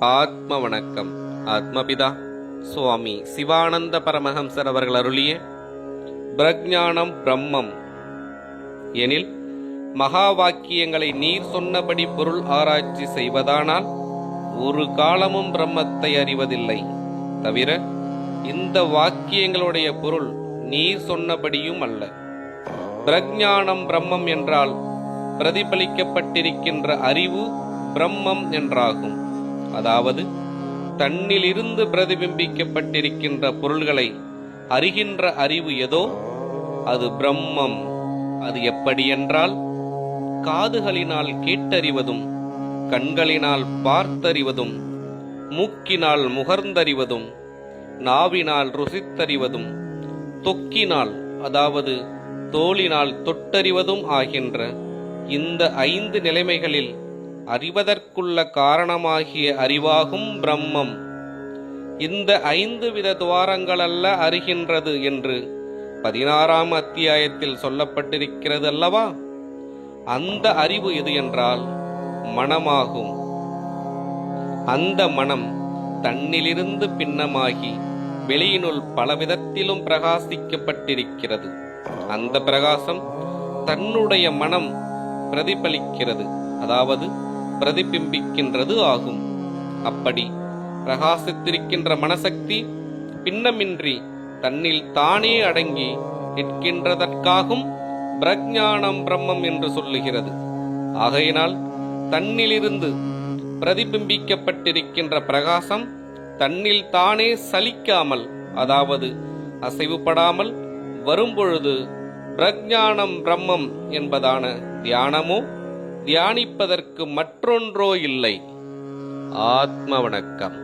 ஆத்ம வணக்கம் ஆத்மபிதா. சுவாமி சிவானந்த பரமஹம்சர் அவர்கள் அருளிய பிரக்ஞானம் பிரம்மம். எனில் மகா வாக்கியங்களை நீர் சொன்னபடி பொருள் ஆராய்ச்சி செய்வதானால் ஒரு காலமும் பிரம்மத்தை அறிவதில்லை. தவிர இந்த வாக்கியங்களுடைய பொருள் நீர் சொன்னபடியும் அல்ல. பிரக்ஞானம் பிரம்மம் என்றால் பிரதிபலிக்கப்பட்டிருக்கின்ற அறிவு பிரம்மம் என்றாகும். அதாவது தன்னிலிருந்து பிரதிபிம்பிக்கப்பட்டிருக்கின்ற பொருள்களை அறிகின்ற அறிவு எதோ அது பிரம்மம். அது எப்படி என்றால் காதுகளினால் கேட்டறிவதும் கண்களினால் பார்த்தறிவதும் மூக்கினால் முகர்ந்தறிவதும் நாவினால் ருசித்தறிவதும் தொக்கினால் அதாவது தோளினால் தொட்டறிவதும் ஆகின்ற இந்த ஐந்து நிலைமைகளில் அறிவதற்குள்ள காரணமாகிய அறிவாகும் பிரம்மம். இந்த ஐந்து வித துவாரங்களல்ல அறிகின்றது என்று பதினாறாம் அத்தியாயத்தில் சொல்லப்பட்டிருக்கிறது அல்லவா அந்த அறிவு எது என்றால் மனமாகும். அந்த மனம் தன்னிலிருந்து பின்னமாகி வெளியினுள் பலவிதத்திலும் பிரகாசிக்கப்பட்டிருக்கிறது. அந்த பிரகாசம் தன்னுடைய மனம் பிரதிபலிக்கிறது. அதாவது பிரதிபிம்பிக்கின்றது ஆகும். அப்படி பிரகாசித்திருக்கின்ற மனசக்தி பின்னமின்றி தன்னில் தானே அடங்கி நிற்கின்றதற்காகும் பிரஜானம் பிரம்மம் என்று சொல்லுகிறது. ஆகையினால் தன்னிலிருந்து பிரதிபிம்பிக்கப்பட்டிருக்கின்ற பிரகாசம் தன்னில் தானே சலிக்காமல் அதாவது அசைவுபடாமல் வரும்பொழுது பிரஜானம் பிரம்மம் என்பதான தியானமோ தியானிப்பதற்கு மற்றொன்றோ இல்லை. ஆத்ம வணக்கம்.